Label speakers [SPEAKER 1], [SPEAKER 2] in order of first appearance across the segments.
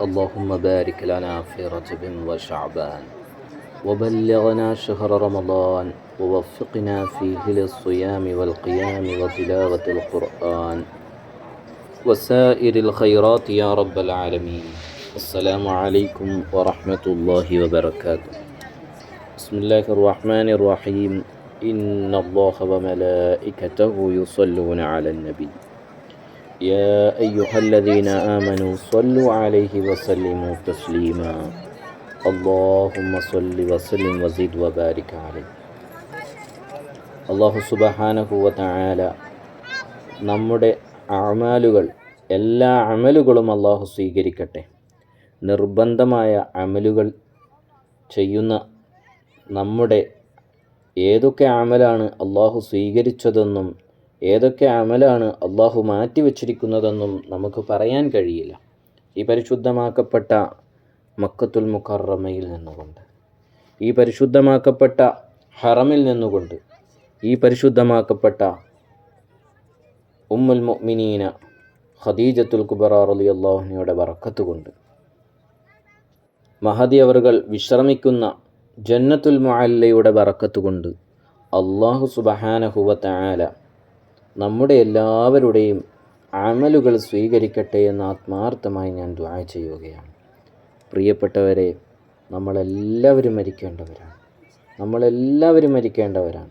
[SPEAKER 1] اللهم بارك لنا في رجب وشعبان وبلغنا شهر رمضان ووفقنا فيه للصيام والقيام وتلاوة القرآن وسائر الخيرات يا رب العالمين. السلام عليكم ورحمة الله وبركاته. بسم الله الرحمن الرحيم. إن الله وملائكته يصلون على النبي. يا أيها الذين آمنوا صلوا عليه وسلموا تسليما اللهم صل وسلم وزد وبارك عليه അള്ളാഹു സുബഹാനഹുവ തആല നമ്മുടെ അമലുകൾ എല്ലാ അമലുകളും അള്ളാഹു സ്വീകരിക്കട്ടെ നിർബന്ധമായ അമലുകൾ ചെയ്യുന്ന നമ്മുടെ ഏതൊക്കെ അമലാണ് അള്ളാഹു സ്വീകരിച്ചതെന്നും ഏതൊക്കെ അമലാണ് അള്ളാഹു മാറ്റിവെച്ചിരിക്കുന്നതെന്നും നമുക്ക് പറയാൻ കഴിയില്ല. ഈ പരിശുദ്ധമാക്കപ്പെട്ട മക്കത്തുൽ മുക്കറമയിൽ നിന്നുകൊണ്ട് ഈ പരിശുദ്ധമാക്കപ്പെട്ട ഹറമിൽ നിന്നുകൊണ്ട് ഈ പരിശുദ്ധമാക്കപ്പെട്ട ഉമ്മുൽ മൊമിനീന ഖദീജത്തുൽ കുബറ അലി അള്ളാഹുനയുടെ വറക്കത്ത് കൊണ്ട് മഹദി അവറുകൾ വിശ്രമിക്കുന്ന ജന്നത്തുൽ മുഅല്ലയുടെ വറക്കത്തുകൊണ്ട് അള്ളാഹു സുബഹാനഹുവ തആല നമ്മുടെ എല്ലാവരുടെയും അമലുകൾ സ്വീകരിക്കട്ടെ എന്ന് ആത്മാർത്ഥമായി ഞാൻ ദ്വാ ചെയ്യുകയാണ്. പ്രിയപ്പെട്ടവരെ നമ്മളെല്ലാവരും മരിക്കേണ്ടവരാണ്. നമ്മളെല്ലാവരും മരിക്കേണ്ടവരാണ്.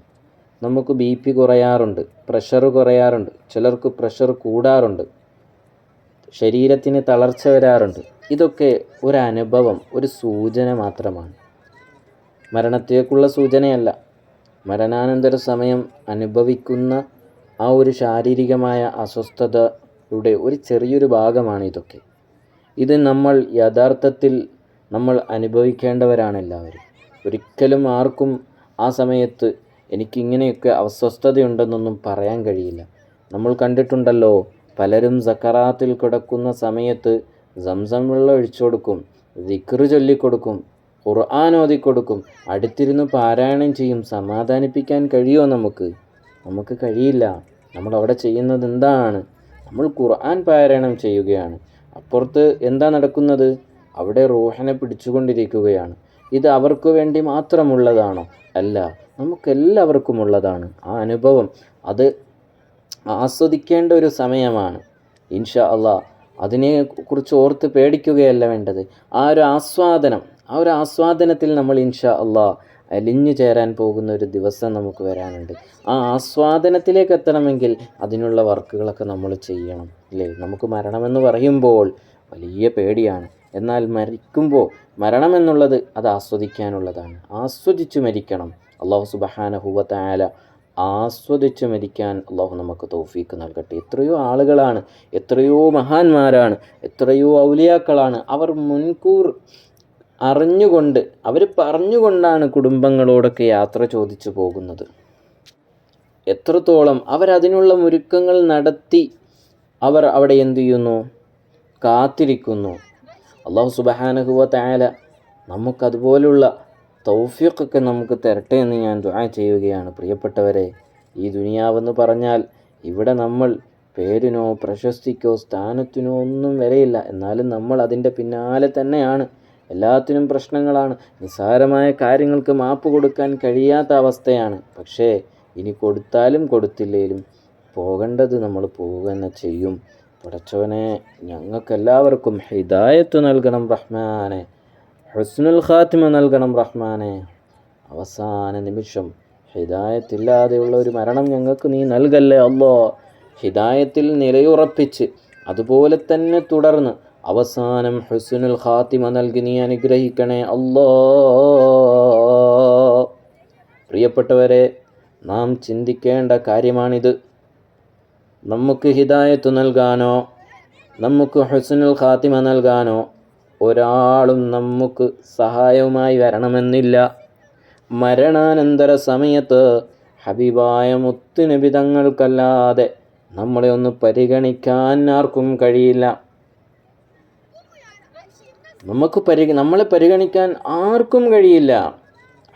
[SPEAKER 1] നമുക്ക് ബി പി കുറയാറുണ്ട് പ്രഷർ കുറയാറുണ്ട് ചിലർക്ക് പ്രഷർ കൂടാറുണ്ട് ശരീരത്തിന് തളർച്ച വരാറുണ്ട്. ഇതൊക്കെ ഒരു അനുഭവം ഒരു സൂചന മാത്രമാണ്. മരണത്തേക്കുള്ള സൂചനയല്ല. മരണാനന്തര സമയം അനുഭവിക്കുന്ന ആ ഒരു ശാരീരികമായ അസ്വസ്ഥതയുടെ ഒരു ചെറിയൊരു ഭാഗമാണ് ഇതൊക്കെ. ഇത് നമ്മൾ യഥാർത്ഥത്തിൽ നമ്മൾ അനുഭവിക്കേണ്ടവരാണ് എല്ലാവരും. ഒരിക്കലും ആർക്കും ആ സമയത്ത് എനിക്കിങ്ങനെയൊക്കെ അസ്വസ്ഥതയുണ്ടെന്നൊന്നും പറയാൻ കഴിയില്ല. നമ്മൾ കണ്ടിട്ടുണ്ടല്ലോ പലരും സക്കറാത്തിൽ കിടക്കുന്ന സമയത്ത് സംസം വെള്ളം ഒഴിച്ചു കൊടുക്കും ദിക്റ് ചൊല്ലിക്കൊടുക്കും ഖുർആൻ ഓതിക്കൊടുക്കും അടുത്തിരുന്ന് പാരായണം ചെയ്യും സമാധാനിപ്പിക്കാൻ കഴിയുമോ നമുക്ക്? നമുക്ക് കഴിയില്ല. നമ്മൾ അവിടെ ചെയ്യുന്നത് എന്താണ്? നമ്മൾ ഖുർആൻ പാരായണം ചെയ്യുകയാണ്. അപ്പുറത്ത് എന്താ നടക്കുന്നത്? അവിടെ റൂഹനെ പിടിച്ചുകൊണ്ടിരിക്കുകയാണ്. ഇത് അവർക്ക് വേണ്ടി മാത്രമുള്ളതാണോ? അല്ല നമുക്കെല്ലാവർക്കും ഉള്ളതാണ്. ആ അനുഭവം അത് ആസ്വദിക്കേണ്ട ഒരു സമയമാണ്. ഇൻഷാ അള്ളാ അതിനെ കുറിച്ച് ഓർത്ത് പേടിക്കുകയല്ല വേണ്ടത്. ആ ഒരു ആസ്വാദനം ആ ഒരു ആസ്വാദനത്തിൽ നമ്മൾ ഇൻഷാ അള്ളാ അലിഞ്ഞു ചേരാൻ പോകുന്ന ഒരു ദിവസം നമുക്ക് വരാനുണ്ട്. ആ ആസ്വാദനത്തിലേക്ക് എത്തണമെങ്കിൽ അതിനുള്ള വർക്കുകളൊക്കെ നമ്മൾ ചെയ്യണം അല്ലേ? നമുക്ക് മരണമെന്ന് പറയുമ്പോൾ വലിയ പേടിയാണ്. എന്നാൽ മരിക്കുമ്പോൾ മരണമെന്നുള്ളത് അത് ആസ്വദിക്കാനുള്ളതാണ്. ആസ്വദിച്ച് മരിക്കണം. അള്ളാഹു സുബഹാനഹുവത്തായാല ആസ്വദിച്ച് മരിക്കാൻ അള്ളാഹു നമുക്ക് തൗഫീക്ക് നൽകട്ടെ. എത്രയോ ആളുകളാണ് എത്രയോ മഹാന്മാരാണ് എത്രയോ ഔലിയാക്കളാണ്. അവർ മുൻകൂർ അറിഞ്ഞുകൊണ്ട് അവർ പറഞ്ഞുകൊണ്ടാണ് കുടുംബങ്ങളോടൊക്കെ യാത്ര ചോദിച്ചു പോകുന്നത്. എത്രത്തോളം അവരതിനുള്ള ഒരുക്കങ്ങൾ നടത്തി അവർ അവിടെ എന്തു ചെയ്യുന്നു കാത്തിരിക്കുന്നു. അള്ളാഹു സുബഹാനഹുവ തായാല നമുക്കതുപോലുള്ള തൗഫീഖൊക്കെ നമുക്ക് തരട്ടെ എന്ന് ഞാൻ ദുആ ചെയ്യുകയാണ്. പ്രിയപ്പെട്ടവരെ ഈ ദുനിയാവെന്ന് പറഞ്ഞാൽ ഇവിടെ നമ്മൾ പേരിനോ പ്രശസ്തിക്കോ സ്ഥാനത്തിനോ ഒന്നും വിലയില്ല. എന്നാലും നമ്മൾ അതിന്റെ പിന്നാലെ തന്നെയാണ് എല്ലാത്തിനും പ്രശ്നങ്ങളാണ്. നിസ്സാരമായ കാര്യങ്ങൾക്ക് മാപ്പ് കൊടുക്കാൻ കഴിയാത്ത അവസ്ഥയാണ്. പക്ഷേ ഇനി കൊടുത്താലും കൊടുത്തില്ലേലും പോകേണ്ടത് നമ്മൾ പോവുക തന്നെ ചെയ്യും. പടച്ചവനെ ഞങ്ങൾക്കെല്ലാവർക്കും ഹിദായത്ത് നൽകണം റഹ്മാനെ. ഹസ്നുൽ ഖാത്തിമ നൽകണം റഹ്മാനെ. അവസാന നിമിഷം ഹിദായത്തില്ലാതെയുള്ള ഒരു മരണം ഞങ്ങൾക്ക് നീ നൽകല്ലേ അല്ലോ ഹിദായത്തിൽ നിലയുറപ്പിച്ച് അതുപോലെ തന്നെ തുടർന്ന് അവസാനം ഹുസ്നുൽ ഖാത്തിമ നൽകി നീ അനുഗ്രഹിക്കണേ അല്ലോ. പ്രിയപ്പെട്ടവരെ നാം ചിന്തിക്കേണ്ട കാര്യമാണിത്. നമുക്ക് ഹിദായത്ത് നൽകാനോ നമുക്ക് ഹുസ്നുൽ ഖാത്തിമ നൽകാനോ ഒരാളും നമുക്ക് സഹായവുമായി വരണമെന്നില്ല. മരണാനന്തര സമയത്ത് ഹബീബായ മുത്തുനിബിതങ്ങൾക്കല്ലാതെ നമ്മളെ ഒന്ന് പരിഗണിക്കാൻ ആർക്കും കഴിയില്ല. നമുക്ക് പരി നമ്മളെ പരിഗണിക്കാൻ ആർക്കും കഴിയില്ല.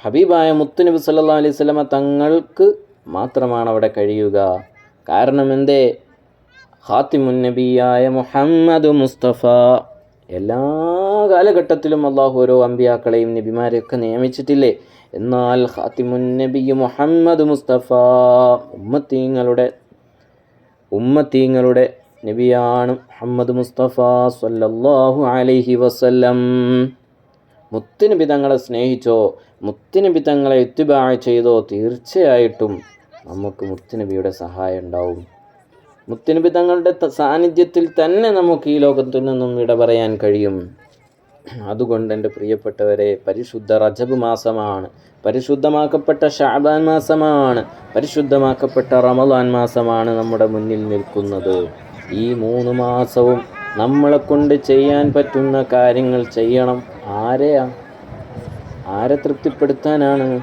[SPEAKER 1] ഹബീബായ മുത്തുനബി സല്ലാ അലൈഹി സ്വലമ തങ്ങൾക്ക് മാത്രമാണ് അവിടെ കഴിയുക. കാരണം എന്തേ? ഹാത്തിമുന്നബിയായ മുഹമ്മദ് മുസ്തഫ. എല്ലാ കാലഘട്ടത്തിലും അള്ളാഹു ഓരോ അമ്പിയാക്കളെയും നബിമാരെയൊക്കെ നിയമിച്ചിട്ടില്ലേ? എന്നാൽ ഹാത്തിമുന്നബി നബി മുഹമ്മദ് മുസ്തഫ ഉമ്മത്തീങ്ങളുടെ ഉമ്മത്തീങ്ങളുടെ നബിയാണ് മുഹമ്മദ് മുസ്തഫ സല്ലല്ലാഹു അലൈഹി വസല്ലം. മുത്തുനബി തങ്ങളെ സ്നേഹിച്ചോ മുത്തുനബി തങ്ങളെ ഇത്തിബാ ചെയ്തോ തീർച്ചയായിട്ടും നമുക്ക് മുത്തിനബിയുടെ സഹായം ഉണ്ടാവും. മുത്തുനബി തങ്ങളുടെ സാന്നിധ്യത്തിൽ തന്നെ നമുക്ക് ഈ ലോകത്തു നിന്നും ഇട പറയാൻ കഴിയും. അതുകൊണ്ട് എന്റെ പ്രിയപ്പെട്ടവരെ പരിശുദ്ധ റജബ് മാസമാണ് പരിശുദ്ധമാക്കപ്പെട്ട ഷാബാൻ മാസമാണ് പരിശുദ്ധമാക്കപ്പെട്ട റമദാൻ മാസമാണ് നമ്മുടെ മുന്നിൽ നിൽക്കുന്നത്. ഈ മൂന്ന് മാസവും നമ്മളെ കൊണ്ട് ചെയ്യാൻ പറ്റുന്ന കാര്യങ്ങൾ ചെയ്യണം. ആരെയാ? ആരെ തൃപ്തിപ്പെടുത്താനാണ്?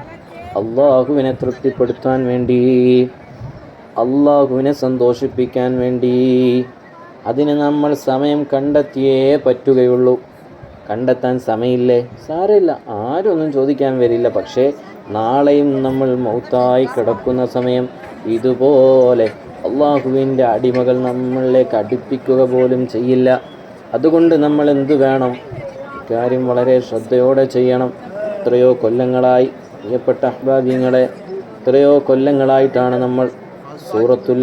[SPEAKER 1] അള്ളാഹുവിനെ തൃപ്തിപ്പെടുത്താൻ വേണ്ടി അള്ളാഹുവിനെ സന്തോഷിപ്പിക്കാൻ വേണ്ടി. അതിന് നമ്മൾ സമയം കണ്ടെത്തിയേ പറ്റുകയുള്ളൂ. കണ്ടെത്താൻ സമയമില്ലേ? സാരമില്ല. ആരൊന്നും ചോദിക്കാൻ വരില്ല. പക്ഷേ നാളെയും നമ്മൾ മൗത്തായി കിടക്കുന്ന സമയം ഇതുപോലെ അള്ളാഹുവിന്റെ അടിമകൾ നമ്മളിലേക്ക് അടുപ്പിക്കുക പോലും ചെയ്യില്ല. അതുകൊണ്ട് നമ്മൾ എന്തു വേണം? ഇക്കാര്യം വളരെ ശ്രദ്ധയോടെ ചെയ്യണം. എത്രയോ കൊല്ലങ്ങളായി പ്രിയപ്പെട്ട അഹ്ബാബിങ്ങളെ എത്രയോ കൊല്ലങ്ങളായിട്ടാണ് നമ്മൾ സൂറത്തുൽ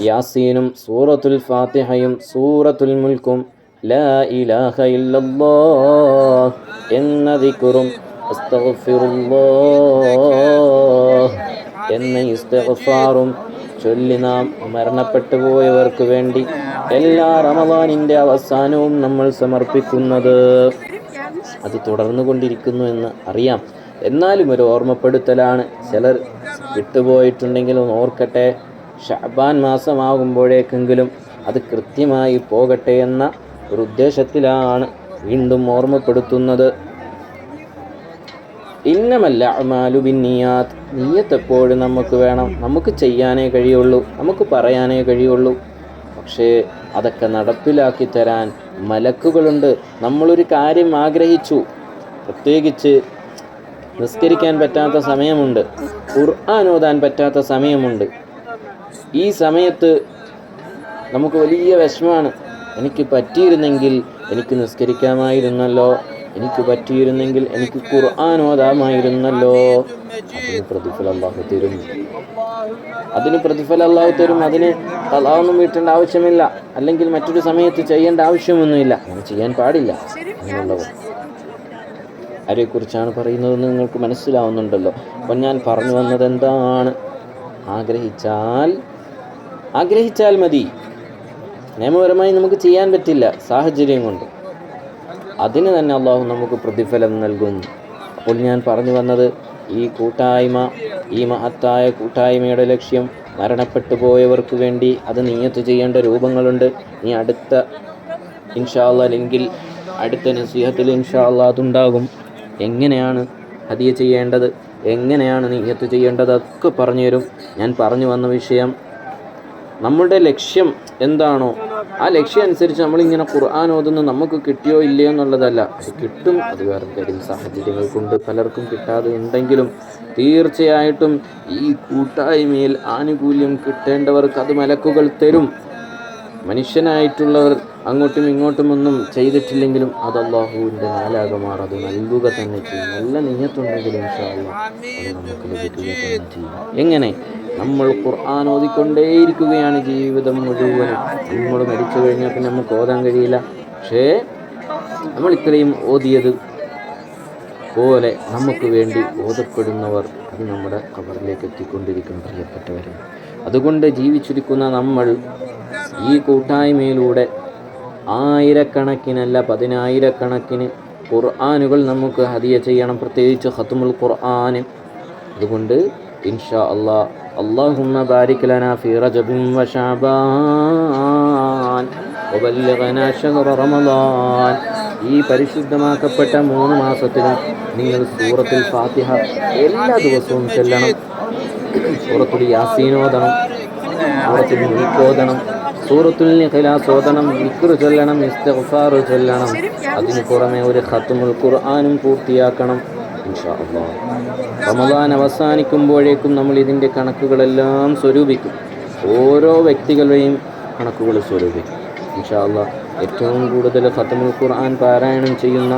[SPEAKER 1] യാസീനും സൂറത്തുൽ ഫാത്തിഹയും സൂറത്തുൽ മുൽക്കും ലാ ഇലാഹ ഇല്ലല്ലാഹ് എന്ന ദിക്കുറും എന്ന ഇസ്തിഗ്ഫാറും ചൊല്ലി നാം മരണപ്പെട്ടു പോയവർക്ക് വേണ്ടി എല്ലാ റമദാനിന്റെ അവസാനവും നമ്മൾ സമർപ്പിക്കുന്നത്. അത് തുടർന്നു കൊണ്ടിരിക്കുന്നു എന്ന് അറിയാം. എന്നാലും ഒരു ഓർമ്മപ്പെടുത്തലാണ്. ചിലർ വിട്ടുപോയിട്ടുണ്ടെങ്കിലും ഓർക്കട്ടെ. ഷാബാൻ മാസമാകുമ്പോഴേക്കെങ്കിലും അത് കൃത്യമായി പോകട്ടെ എന്ന ഒരു ഉദ്ദേശത്തിലാണ് വീണ്ടും ഓർമ്മപ്പെടുത്തുന്നത്. ഇന്നമല്ല അമാലു ബിന്നിയാത്ത്. നീയത്ത് എപ്പോഴും നമുക്ക് വേണം. നമുക്ക് ചെയ്യാനേ കഴിയുള്ളൂ. നമുക്ക് പറയാനേ കഴിയുള്ളൂ. പക്ഷേ അതൊക്കെ നടപ്പിലാക്കി തരാൻ മലക്കുകളുണ്ട്. നമ്മളൊരു കാര്യം ആഗ്രഹിച്ചു. പ്രത്യേകിച്ച് നിസ്കരിക്കാൻ പറ്റാത്ത സമയമുണ്ട്. ഖുർആൻ ഓതാൻ പറ്റാത്ത സമയമുണ്ട്. ഈ സമയത്ത് നമുക്ക് വലിയ വിഷമാണ് എനിക്ക് പറ്റിയിരുന്നെങ്കിൽ എനിക്ക് നിസ്കരിക്കാമായിരുന്നല്ലോ. എനിക്ക് പറ്റിയിരുന്നെങ്കിൽ എനിക്ക് ഖുർആൻ ഓതാമായിരുന്നല്ലോ. അള്ളാഹു തരും. അതിന് പ്രതിഫല അള്ളാഹു തരും. അതിന് അള്ളാഹൊന്നും വീട്ടേണ്ട ആവശ്യമില്ല. അല്ലെങ്കിൽ മറ്റൊരു സമയത്ത് ചെയ്യേണ്ട ആവശ്യമൊന്നുമില്ല. അങ്ങനെ ചെയ്യാൻ പാടില്ല. അങ്ങനെയുള്ളവർ. ആരെക്കുറിച്ചാണ് പറയുന്നതെന്ന് നിങ്ങൾക്ക് മനസ്സിലാവുന്നുണ്ടല്ലോ. അപ്പം ഞാൻ പറഞ്ഞു വന്നത് എന്താണ്? ആഗ്രഹിച്ചാൽ ആഗ്രഹിച്ചാൽ മതി. നിയമപരമായി നമുക്ക് ചെയ്യാൻ പറ്റില്ല സാഹചര്യം കൊണ്ട്. അതിന് തന്നെ അള്ളാഹു നമുക്ക് പ്രതിഫലം നൽകും അപ്പോൾ ഞാൻ പറഞ്ഞു വന്നത് ഈ കൂട്ടായ്മ ഈ മഹത്തായ കൂട്ടായ്മയുടെ ലക്ഷ്യം മരണപ്പെട്ടു പോയവർക്ക് വേണ്ടി അത് നീയത്ത് ചെയ്യേണ്ട രൂപങ്ങളുണ്ട്. നീ അടുത്ത ഇൻഷാല്ല അല്ലെങ്കിൽ അടുത്ത നസീഹത്തിൽ ഇൻഷാല്ല അതുണ്ടാകും. എങ്ങനെയാണ് ഹദിയ ചെയ്യേണ്ടത്? എങ്ങനെയാണ് നീയത്ത് ചെയ്യേണ്ടത്? അതൊക്കെ പറഞ്ഞു തരും. ഞാൻ പറഞ്ഞു വന്ന വിഷയം നമ്മുടെ ലക്ഷ്യം എന്താണോ ആ ലക്ഷ്യം അനുസരിച്ച് നമ്മളിങ്ങനെ ഖുർആൻ ഓതുന്ന നമുക്ക് കിട്ടിയോ ഇല്ലയോ എന്നുള്ളതല്ല. അത് കിട്ടും അത് വേറെ കാര്യം സാഹചര്യങ്ങൾ കൊണ്ട് പലർക്കും കിട്ടാതെ ഉണ്ടെങ്കിലും തീർച്ചയായിട്ടും ഈ കൂട്ടായ്മയിൽ ആനുകൂല്യം കിട്ടേണ്ടവർക്ക് അത് മലക്കുകൾ തരും. മനുഷ്യനായിട്ടുള്ളവർ അങ്ങോട്ടും ഇങ്ങോട്ടും ഒന്നും ചെയ്തിട്ടില്ലെങ്കിലും അത് അള്ളാഹുവിന്റെ നാലാകമാർ അത് നൽകുക തന്നെ ചെയ്യും. നല്ല നീയത്തുണ്ടെങ്കിലും എങ്ങനെ? നമ്മൾ ഖുർആൻ ഓതിക്കൊണ്ടേയിരിക്കുകയാണ് ജീവിതം മുഴുവൻ നമ്മൾ മരിച്ചു കഴിഞ്ഞാൽ പിന്നെ നമുക്ക് ഓതാൻ കഴിയില്ല. പക്ഷേ നമ്മൾ ഇത്രയും ഓതിയത് പോലെ നമുക്ക് വേണ്ടി ഓതപ്പെടുന്നവർ അത് നമ്മുടെ കബറിലേക്ക് എത്തിക്കൊണ്ടിരിക്കും പ്രിയപ്പെട്ടവരെ. അതുകൊണ്ട് ജീവിച്ചിരിക്കുന്ന നമ്മൾ ഈ കൂട്ടായ്മയിലൂടെ ആയിരക്കണക്കിനല്ല പതിനായിരക്കണക്കിന് ഖുർആാനുകൾ നമുക്ക് ഹദിയ ചെയ്യണം. പ്രത്യേകിച്ച് ഹത്തുമുൽ ഖുർആൻ. അതുകൊണ്ട് ഇൻഷാ അള്ളാ اللهم بارك لنا في رجب وشعبان وبلغنا شهر رمضان ഈ പരിശുദ്ധമാക്കപ്പെട്ട മൂന്ന് മാസത്തിലും നിങ്ങൾ സൂറത്തുൽ ഫാത്തിഹ എല്ലാ ദിവസവും ചെല്ലണം സൂറത്തുൽ യാസീൻ ഓതണം സൂറത്തുൽ മുൽക്ക് ഓതണം സൂറത്തുൽ ഇഖ്ലാസ് ഓതണം വിക്ർ ചൊല്ലണം ഇസ്തിഗ്ഫാർ ചൊല്ലണം അതിന് പുറമെ ഒരു ഖത്തുമുൽ ഖുർആനും പൂർത്തിയാക്കണം ഇൻഷാ റമദാൻ അവസാനിക്കുമ്പോഴേക്കും നമ്മൾ ഇതിന്റെ കണക്കുകളെല്ലാം സ്വരൂപിക്കും. ഓരോ വ്യക്തികളുടെയും കണക്കുകൾ സ്വരൂപിക്കും. ഇൻഷാ ഏറ്റവും കൂടുതൽ ഫത്തമുൽ ഖുർആൻ പാരായണം ചെയ്യുന്ന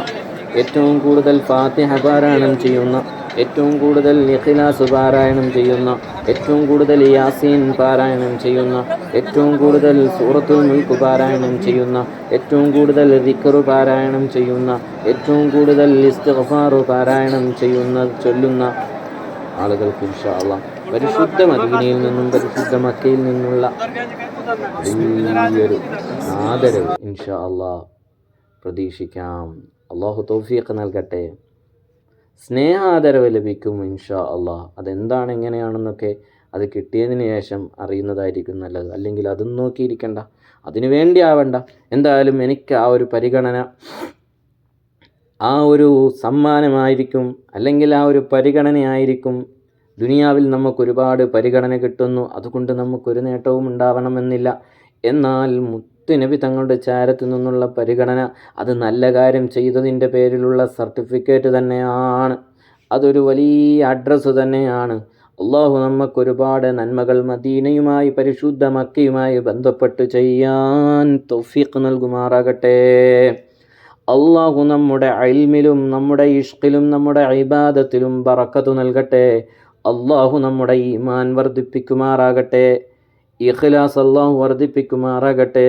[SPEAKER 1] ഏറ്റവും കൂടുതൽ ഫാത്തിഹ പാരായണം ചെയ്യുന്ന ഏറ്റവും കൂടുതൽ ഇഖ്ലാസ് പാരായണം ചെയ്യുന്ന ഏറ്റവും കൂടുതൽ യാസീൻ പാരായണം ചെയ്യുന്ന ഏറ്റവും കൂടുതൽ സൂറത്തുൽ മുൽക്ക് പാരായണം ചെയ്യുന്ന ഏറ്റവും കൂടുതൽ റിക്കറു പാരായണം ചെയ്യുന്ന ഏറ്റവും കൂടുതൽ ഇസ്തിഗ്ഫാറു പാരായണം ചെയ്യുന്ന ചൊല്ലുന്ന ആളുകൾക്ക് ഇൻഷാ അള്ളാഹ് പരിശുദ്ധ മദീനയിൽ നിന്നും പരിശുദ്ധ മക്കയിൽ നിന്നുള്ള വലിയൊരു ആദരവ് ഇൻഷാ അള്ളാഹ് പ്രതീക്ഷിക്കാം. അള്ളാഹു തൗഫീഖ് നൽകട്ടെ. സ്നേഹാദരവ് ലഭിക്കും ഇൻഷാ അള്ളാഹ് അതെന്താണ് എങ്ങനെയാണെന്നൊക്കെ അത് കിട്ടിയതിന് ശേഷം അറിയുന്നതായിരിക്കും നല്ലത്. അല്ലെങ്കിൽ അതും നോക്കിയിരിക്കണ്ട. അതിനു വേണ്ടി ആവണ്ട. എന്തായാലും എനിക്ക് ആ ഒരു പരിഗണന ആ ഒരു സമ്മാനമായിരിക്കും. അല്ലെങ്കിൽ ആ ഒരു പരിഗണനയായിരിക്കും. ദുനിയാവിൽ നമുക്കൊരുപാട് പരിഗണന കിട്ടുന്നു. അതുകൊണ്ട് നമുക്കൊരു നേട്ടവും ഉണ്ടാവണമെന്നില്ല. എന്നാൽ മുത്തുനബി തങ്ങളുടെ ചാരത്തു നിന്നുള്ള പരിഗണന അത് നല്ല കാര്യം ചെയ്തതിന്റെ പേരിലുള്ള സർട്ടിഫിക്കറ്റ് തന്നെയാണ്. അതൊരു വലിയ അഡ്രസ്സ് തന്നെയാണ്. അള്ളാഹു നമുക്ക് ഒരുപാട് നന്മകൾ മദീനയുമായി പരിശുദ്ധ മക്കയുമായി ബന്ധപ്പെട്ട് ചെയ്യാൻ തൊഫീഖ് നൽകുമാറാകട്ടെ. അള്ളാഹു നമ്മുടെ അയിൽമിലും നമ്മുടെ ഇഷ്കിലും നമ്മുടെ ഇബാദത്തിലും ബറക്കത്ത് നൽകട്ടെ. അള്ളാഹു നമ്മുടെ ഈമാൻ വർദ്ധിപ്പിക്കുമാറാകട്ടെ. ഇഖ്ലാസ് അള്ളാഹു വർദ്ധിപ്പിക്കുമാറാകട്ടെ.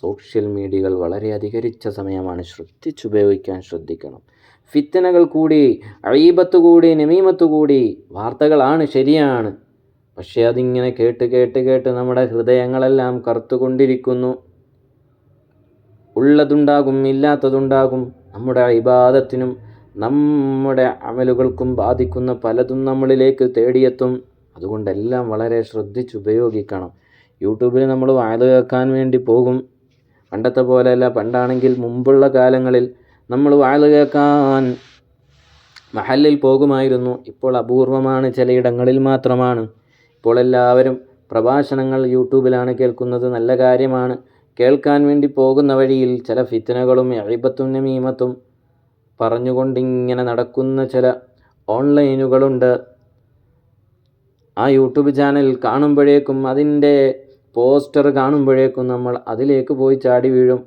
[SPEAKER 1] സോഷ്യൽ മീഡിയകൾ വളരെ അധികരിച്ച സമയമാണ്. ശ്രദ്ധിച്ചുപയോഗിക്കാൻ ശ്രദ്ധിക്കണം. ഫിത്തനകൾ കൂടി അഴീബത്ത് കൂടി നമീമത്ത് കൂടി വാർത്തകളാണ് ശരിയാണ്. പക്ഷേ അതിങ്ങനെ കേട്ട് കേട്ട് കേട്ട് നമ്മുടെ ഹൃദയങ്ങളെല്ലാം കറുത്തുകൊണ്ടിരിക്കുന്നു. ഉള്ളതുണ്ടാകും ഇല്ലാത്തതുണ്ടാകും നമ്മുടെ ഇബാദത്തിനും നമ്മുടെ അമലുകൾക്കും ബാധിക്കുന്ന പലതും നമ്മളിലേക്ക് തേടിയെത്തും. അതുകൊണ്ടെല്ലാം വളരെ ശ്രദ്ധിച്ചുപയോഗിക്കണം. യൂട്യൂബിൽ നമ്മൾ വായത് കേൾക്കാൻ വേണ്ടി പോകും. പണ്ടത്തെ പോലെയല്ല പണ്ടാണെങ്കിൽ മുമ്പുള്ള കാലങ്ങളിൽ നമ്മൾ വായത് കേൾക്കാൻ മഹലിൽ പോകുമായിരുന്നു. ഇപ്പോൾ അപൂർവമാണ് ചിലയിടങ്ങളിൽ മാത്രമാണ്. ഇപ്പോൾ എല്ലാവരും പ്രഭാഷണങ്ങൾ യൂട്യൂബിലാണ് കേൾക്കുന്നത്. നല്ല കാര്യമാണ്. കേൾക്കാൻ വേണ്ടി പോകുന്ന വഴിയിൽ ചില ഫിത്തനകളും എഴുപത്തും നമീമത്തും പറഞ്ഞുകൊണ്ടിങ്ങനെ നടക്കുന്ന ചില ഓൺലൈനുകളുണ്ട്. ആ യൂട്യൂബ് ചാനൽ കാണുമ്പോഴേക്കും അതിന്റെ പോസ്റ്റർ കാണുമ്പോഴേക്കും നമ്മൾ അതിലേക്ക് പോയി ചാടി വീഴും.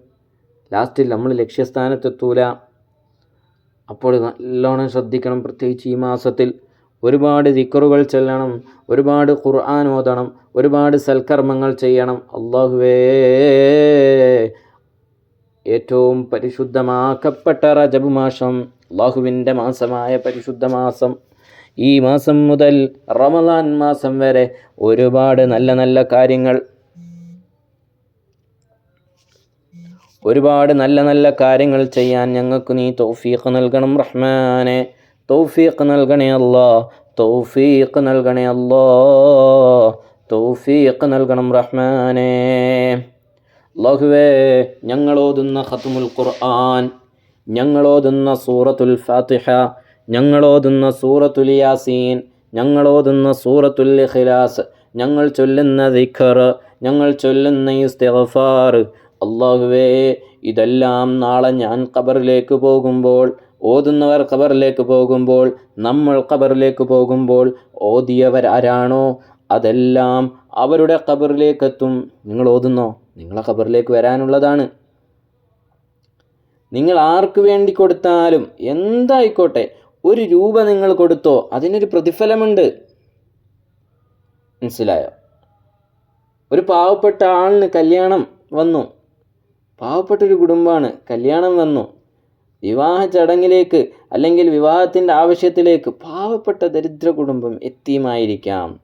[SPEAKER 1] ലാസ്റ്റിൽ നമ്മൾ ലക്ഷ്യസ്ഥാനത്തെത്തൂല. അപ്പോൾ നല്ലോണം ശ്രദ്ധിക്കണം പ്രത്യേകിച്ച് ഈ മാസത്തിൽ. ഒരുപാട് ദിക്കറുകൾ ചെല്ലണം ഒരുപാട് ഖുർആൻ ഓതണം ഒരുപാട് സൽക്കർമ്മങ്ങൾ ചെയ്യണം. അള്ളാഹുവേ ഏറ്റവും പരിശുദ്ധമാക്കപ്പെട്ട റജബ് മാസം അള്ളാഹുവിന്റെ മാസമായ പരിശുദ്ധ മാസം. ഈ മാസം മുതൽ റമദാൻ മാസം വരെ ഒരുപാട് നല്ല നല്ല കാര്യങ്ങൾ ഒരുപാട് നല്ല നല്ല കാര്യങ്ങൾ ചെയ്യാൻ ഞങ്ങൾക്ക് നീ തൗഫീഖ് നൽകണം റഹ്മാനെ. തൗഫീഖ് നൽകണേ അല്ലാ. തൗഫീഖ് നൽകണേ അല്ലാ. തൗഫീഖ് നൽകണം റഹ്മാനെ. അള്ളാഹുവേ ഞങ്ങളോതുന്ന ഖത്മുൽ ഖുർആൻ ഞങ്ങളോതുന്ന സൂറത്തുൽ ഫാത്തിഹ ഞങ്ങളോതുന്ന സൂറത്തുൽ യാസീൻ ഞങ്ങളോതുന്ന സൂറത്തുൽ ഇഖ്ലാസ് ഞങ്ങൾ ചൊല്ലുന്ന ദിഖർ ഞങ്ങൾ ചൊല്ലുന്ന ഇസ്തിഗ്ഫാർ. അള്ളാഹുവേ ഇതെല്ലാം നാളെ ഞാൻ ഖബറിലേക്ക് പോകുമ്പോൾ ഓതുന്നവർ ഖബറിലേക്ക് പോകുമ്പോൾ നമ്മൾ ഖബറിലേക്ക് പോകുമ്പോൾ ഓതിയവർ ആരാണോ അതെല്ലാം അവരുടെ ഖബറിലേക്കെത്തും. നിങ്ങൾ ഓതുന്നോ? നിങ്ങളെ ഖബറിലേക്ക് വരാനുള്ളതാണ്. നിങ്ങൾ ആർക്ക് വേണ്ടി കൊടുത്താലും എന്തായിക്കോട്ടെ ഒരു രൂപ നിങ്ങൾ കൊടുത്തോ അതിനൊരു പ്രതിഫലമുണ്ട്. മനസ്സിലായോ? ഒരു പാവപ്പെട്ട ആളിന് കല്യാണം വന്നു. പാവപ്പെട്ടൊരു കുടുംബമാണ് കല്യാണം വന്നു. വിവാഹ ചടങ്ങിലേക്ക് അല്ലെങ്കിൽ വിവാഹത്തിന്റെ ആവശ്യത്തിലേക്ക് പാവപ്പെട്ട ദരിദ്ര കുടുംബം എത്തിയുമായിരിക്കാം.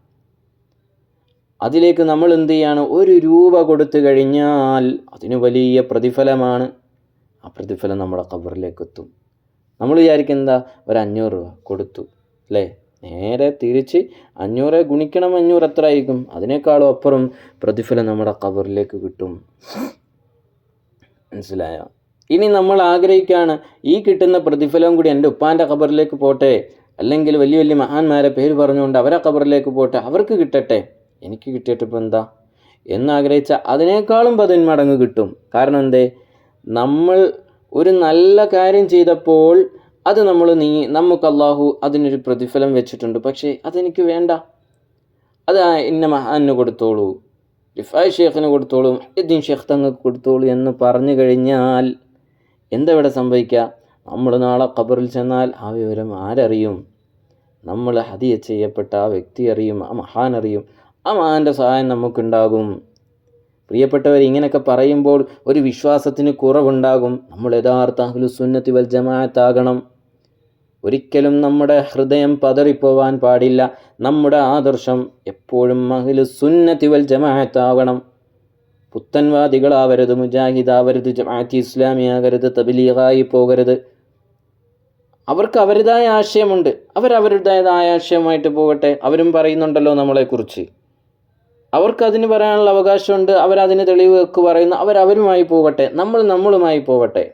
[SPEAKER 1] അതിലേക്ക് നമ്മൾ എന്ത് ചെയ്യാണ്? ഒരു രൂപ കൊടുത്തു കഴിഞ്ഞാൽ അതിന് വലിയ പ്രതിഫലമാണ്. ആ പ്രതിഫലം നമ്മുടെ കബറിലേക്ക് എത്തും. നമ്മൾ വിചാരിക്കും എന്താ ഒരു അഞ്ഞൂറ് രൂപ കൊടുത്തു അല്ലേ? നേരെ തിരിച്ച് അഞ്ഞൂറ് ഗുണിക്കണം അഞ്ഞൂറ് എത്ര ആയിരിക്കും? അതിനേക്കാളും അപ്പുറം പ്രതിഫലം നമ്മുടെ കബറിലേക്ക് കിട്ടും. മനസ്സിലായോ? ഇനി നമ്മൾ ആഗ്രഹിക്കുകയാണ് ഈ കിട്ടുന്ന പ്രതിഫലം കൂടി എന്റെ ഉപ്പാന്റെ ഖബറിലേക്ക് പോട്ടെ അല്ലെങ്കിൽ വലിയ വലിയ മഹാന്മാരെ പേര് പറഞ്ഞുകൊണ്ട് അവരെ ഖബറിലേക്ക് പോട്ടെ അവർക്ക് കിട്ടട്ടെ. എനിക്ക് കിട്ടിയിട്ട് ഇപ്പം എന്താ? എന്നാഗ്രഹിച്ച അതിനേക്കാളും പതിന്മടങ്ങ് കിട്ടും. കാരണം എന്തേ? നമ്മൾ ഒരു നല്ല കാര്യം ചെയ്തപ്പോൾ അത് നമ്മൾ നീ നമുക്ക് അള്ളാഹു അതിനൊരു പ്രതിഫലം വെച്ചിട്ടുണ്ട്. പക്ഷേ അതെനിക്ക് വേണ്ട. അത് ഇന്ന മഹാന് കൊടുത്തോളൂ. റിഫായ് ഷേഖിന് കൊടുത്തോളൂ. എദ്ദീൻ ഷേഖ് തങ്ങൾക്ക് കൊടുത്തോളൂ എന്ന് പറഞ്ഞു കഴിഞ്ഞാൽ എന്താ ഇവിടെ സംഭവിക്കുക? നമ്മൾ നാളെ ഖബറിൽ ചെന്നാൽ ആ വിവരം ആരറിയും? നമ്മൾ ഹതിയ ചെയ്യപ്പെട്ട ആ വ്യക്തി അറിയും ആ മഹാൻ അറിയും ആ മഹാന്റെ സഹായം നമുക്കുണ്ടാകും. പ്രിയപ്പെട്ടവർ ഇങ്ങനെയൊക്കെ പറയുമ്പോൾ ഒരു വിശ്വാസത്തിന് കുറവുണ്ടാകും. നമ്മൾ യഥാർത്ഥ അഹ്ലുസുന്നത്തി വൽ ജമാഅത്താകണം ഒരിക്കലും നമ്മുടെ ഹൃദയം പതറിപ്പോവാൻ പാടില്ല. നമ്മുടെ ആദർശം എപ്പോഴും അഹ്ലുസുന്നത്തി വൽ ജമാഅത്താകണം പുത്തൻവാദികളാവരുത് മുജാഹിദാവരുത് ജമാഅത്തി ഇസ്ലാമിയാകരുത് തബിലീഗായി പോകരുത്. അവർക്ക് അവരുടേതായ ആശയമുണ്ട്. അവരവരുടേതായ ആശയമായിട്ട് പോകട്ടെ. അവരും പറയുന്നുണ്ടല്ലോ നമ്മളെക്കുറിച്ച്. അവർക്ക് അതിന് പറയാനുള്ള അവകാശമുണ്ട് അവരതിന് തെളിവ് വെക്ക് പറയുന്നു അവരവരുമായി പോകട്ടെ നമ്മൾ നമ്മളുമായി പോകട്ടെ.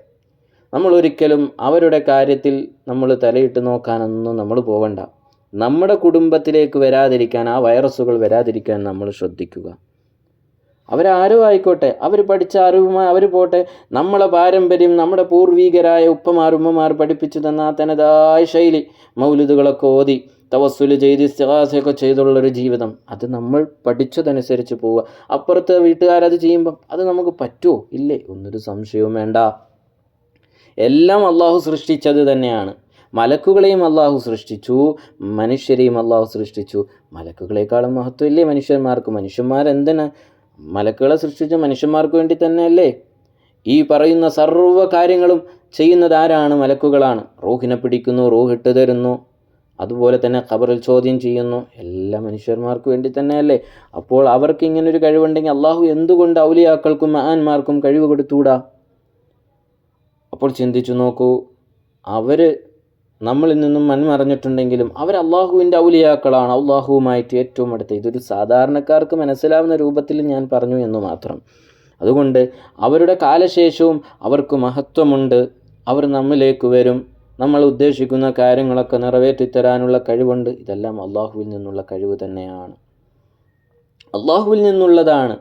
[SPEAKER 1] നമ്മൾ ഒരിക്കലും അവരുടെ കാര്യത്തിൽ നമ്മൾ തലയിട്ട് നോക്കാനൊന്നും നമ്മൾ പോകണ്ട നമ്മുടെ കുടുംബത്തിലേക്ക് വരാതിരിക്കാൻ ആ വൈറസുകൾ വരാതിരിക്കാൻ നമ്മൾ ശ്രദ്ധിക്കുക. അവരാരും ആയിക്കോട്ടെ അവർ പഠിച്ച അറിവുമായി അവർ പോട്ടെ നമ്മളെ പാരമ്പര്യം നമ്മുടെ പൂർവീകരായ ഉപ്പമാർ ഉമ്മമാർ പഠിപ്പിച്ചു തന്ന തനതായ ശൈലി മൗലുദുകളൊക്കെ ഓതി തവസ്സുൽ ചെയ്ത് ഇസ്തിഹാസയൊക്കെ ചെയ്തുള്ളൊരു ജീവിതം. അത് നമ്മൾ പഠിച്ചതനുസരിച്ച് പോവുക. അപ്പുറത്തെ വീട്ടുകാരത് ചെയ്യുമ്പം അത് നമുക്ക് പറ്റുമോ ഇല്ലേ? ഒന്നൊരു സംശയവും വേണ്ട. എല്ലാം അള്ളാഹു സൃഷ്ടിച്ചത് തന്നെയാണ്. മലക്കുകളെയും അള്ളാഹു സൃഷ്ടിച്ചു. മനുഷ്യരെയും അള്ളാഹു സൃഷ്ടിച്ചു. മലക്കുകളെക്കാളും മഹത്വമില്ലേ മനുഷ്യന്മാർക്ക്? മനുഷ്യന്മാരെന്തിനാ? മലക്കുകളെ സൃഷ്ടിച്ച മനുഷ്യന്മാർക്ക് വേണ്ടി തന്നെയല്ലേ? ഈ പറയുന്ന സർവ കാര്യങ്ങളും ചെയ്യുന്നത് ആരാണ് മലക്കുകളാണ്? റൂഹിനെ പിടിക്കുന്നു റോഹിട്ട് തരുന്നു. അതുപോലെ തന്നെ ഖബറിൽ ചോദ്യം ചെയ്യുന്നു. എല്ലാ മനുഷ്യന്മാർക്ക് വേണ്ടി തന്നെയല്ലേ? അപ്പോൾ അവർക്ക് ഇങ്ങനൊരു കഴിവുണ്ടെങ്കിൽ അള്ളാഹു എന്തുകൊണ്ട് ഔലിയാക്കൾക്കും മഹാന്മാർക്കും കഴിവ് കൊടുത്തൂടാ? അപ്പോൾ ചിന്തിച്ചു നോക്കൂ. അവർ നമ്മളിൽ നിന്നും മൺമറഞ്ഞിട്ടുണ്ടെങ്കിലും അവർ അള്ളാഹുവിന്റെ ഔലിയാക്കളാണ്. അള്ളാഹുവുമായിട്ട് ഏറ്റവും അടുത്ത് ഇതൊരു സാധാരണക്കാർക്ക് മനസ്സിലാവുന്ന രൂപത്തിൽ ഞാൻ പറഞ്ഞു എന്ന് മാത്രം. അതുകൊണ്ട് അവരുടെ കാലശേഷവും അവർക്ക് മഹത്വമുണ്ട്. അവർ നമ്മിലേക്ക് വരും. നമ്മൾ ഉദ്ദേശിക്കുന്ന കാര്യങ്ങളൊക്കെ നിറവേറ്റിത്തരാനുള്ള കഴിവുണ്ട്. ഇതെല്ലാം അള്ളാഹുവിൽ നിന്നുള്ള കഴിവ് തന്നെയാണ്. അള്ളാഹുവിൽ നിന്നുള്ളതാണ്.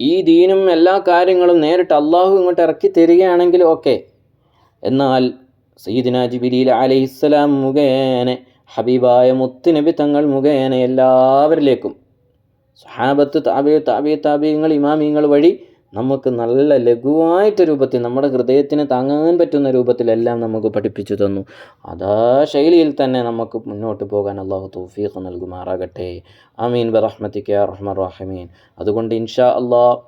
[SPEAKER 1] ഈ ദീനും എല്ലാ കാര്യങ്ങളും നേരിട്ട് അള്ളാഹു ഇങ്ങോട്ട് ഇറക്കി തരികയാണെങ്കിൽ ഓക്കെ. എന്നാൽ സയ്യിദിന ജിബിരിയിൽ അലൈഹിസ്സലാം മുഖേന ഹബീബായ മുത്തുനബി തങ്ങൾ മുഖേന എല്ലാവരിലേക്കും സഹാബത്ത് താബിയ താബിയ താബിയങ്ങൾ ഇമാമിയങ്ങൾ വഴി നമുക്ക് നല്ല ലഘുവായിട്ട് രൂപത്തിൽ നമ്മുടെ ഹൃദയത്തിന് താങ്ങാൻ പറ്റുന്ന രൂപത്തിലെല്ലാം നമുക്ക് പഠിപ്പിച്ചു തന്നു. അതാ ശൈലിയിൽ തന്നെ നമുക്ക് മുന്നോട്ട് പോകാൻ അള്ളാഹു തൗഫീഖ് നൽകുമാറാകട്ടെ. ആമീൻ. ബറഹ്മത്തിക്ക് റഹ്മർ റഹമീൻ അതുകൊണ്ട് ഇൻഷാ അള്ളാഹ്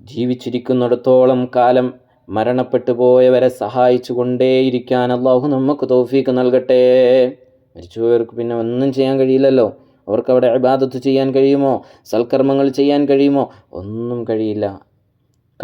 [SPEAKER 1] ജീവിച്ചിരിക്കുന്നിടത്തോളം കാലം മരണപ്പെട്ടു പോയവരെ സഹായിച്ചു കൊണ്ടേയിരിക്കാൻ അള്ളാഹു നമുക്ക് തൗഫീക്ക് നൽകട്ടെ. മരിച്ചുപോയവർക്ക് പിന്നെ ഒന്നും ചെയ്യാൻ കഴിയില്ലല്ലോ. അവർക്ക് അവിടെ ഇബാദത്ത് ചെയ്യാൻ കഴിയുമോ? സൽക്കർമ്മങ്ങൾ ചെയ്യാൻ കഴിയുമോ? ഒന്നും കഴിയില്ല.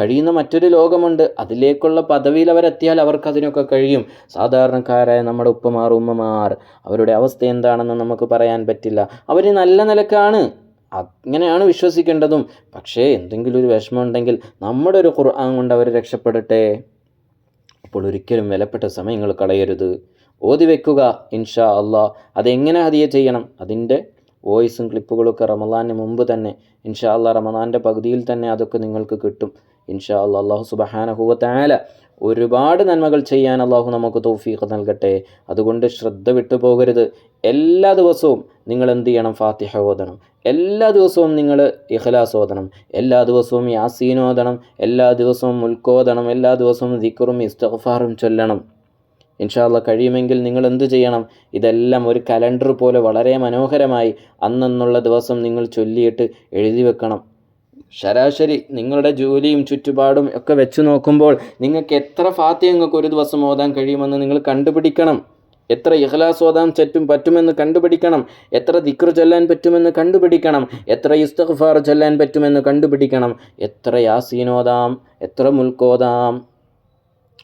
[SPEAKER 1] കഴിയുന്ന മറ്റൊരു ലോകമുണ്ട്. അതിലേക്കുള്ള പദവിയിൽ അവരെത്തിയാൽ അവർക്ക് അതിനൊക്കെ കഴിയും. സാധാരണക്കാരായ നമ്മുടെ ഉപ്പമാർ ഉമ്മമാർ അവരുടെ അവസ്ഥ എന്താണെന്ന് നമുക്ക് പറയാൻ പറ്റില്ല. അവർ നല്ല നിലക്കാണ്. അങ്ങനെയാണ് വിശ്വസിക്കേണ്ടതും. പക്ഷേ എന്തെങ്കിലും ഒരു വിഷമം ഉണ്ടെങ്കിൽ നമ്മുടെ ഒരു ഖുർആൻ കൊണ്ട് അവർ രക്ഷപ്പെടട്ടെ. അപ്പോൾ ഒരിക്കലും വിലപ്പെട്ട സമയങ്ങൾ കളയരുത്. ഓതി വെക്കുക ഇൻഷാ അള്ളാ അതെങ്ങനെ ഹദിയ ചെയ്യണം? അതിന്റെ വോയിസും ക്ലിപ്പുകളൊക്കെ റമദാന് മുമ്പ് തന്നെ. ഇൻഷാ അല്ലാ റമദാന്റെ പകുതിയിൽ തന്നെ അതൊക്കെ നിങ്ങൾക്ക് കിട്ടും. ഇൻഷാ അല്ലാ അള്ളാഹു സുബഹാനഹുവത്തായാല ഒരുപാട് നന്മകൾ ചെയ്യാൻ അള്ളാഹു നമുക്ക് തൗഫീഖ് നൽകട്ടെ. അതുകൊണ്ട് ശ്രദ്ധ വിട്ടു പോകരുത്. എല്ലാ ദിവസവും നിങ്ങൾ എന്ത് ചെയ്യണം? ഫാത്തിഹ ഓതണം. എല്ലാ ദിവസവും നിങ്ങൾ ഇഖ്ലാസ് ഓതണം. എല്ലാ ദിവസവും യാസീൻ ഓതണം. എല്ലാ ദിവസവും മുൽക്കോതണം എല്ലാ ദിവസവും ദിക്കറും ഇസ്തഫാറും ചൊല്ലണം. ഇൻഷാല്ല കഴിയുമെങ്കിൽ നിങ്ങൾ എന്ത് ചെയ്യണം? ഇതെല്ലാം ഒരു കലണ്ടർ പോലെ വളരെ മനോഹരമായി അന്നെന്നുള്ള ദിവസം നിങ്ങൾ ചൊല്ലിയിട്ട് എഴുതി വെക്കണം. ശരാശരി നിങ്ങളുടെ ജോലിയും ചുറ്റുപാടും ഒക്കെ വെച്ച് നോക്കുമ്പോൾ നിങ്ങൾക്ക് എത്ര ഫാത്തിഹ നിങ്ങൾക്ക് ഒരു ദിവസം ഓതാൻ കഴിയുമെന്ന് നിങ്ങൾ കണ്ടുപിടിക്കണം. എത്ര ഇഹ്ലാസ് ഓതാൻ ചറ്റും പറ്റുമെന്ന് കണ്ടുപിടിക്കണം. എത്ര ദിക്ർ ചൊല്ലാൻ പറ്റുമെന്ന് കണ്ടുപിടിക്കണം. എത്ര ഇസ്തഖ്ഫാർ ചൊല്ലാൻ പറ്റുമെന്ന് കണ്ടുപിടിക്കണം. എത്ര യാസീൻ ഓതാം എത്ര മുൽക്കോതാം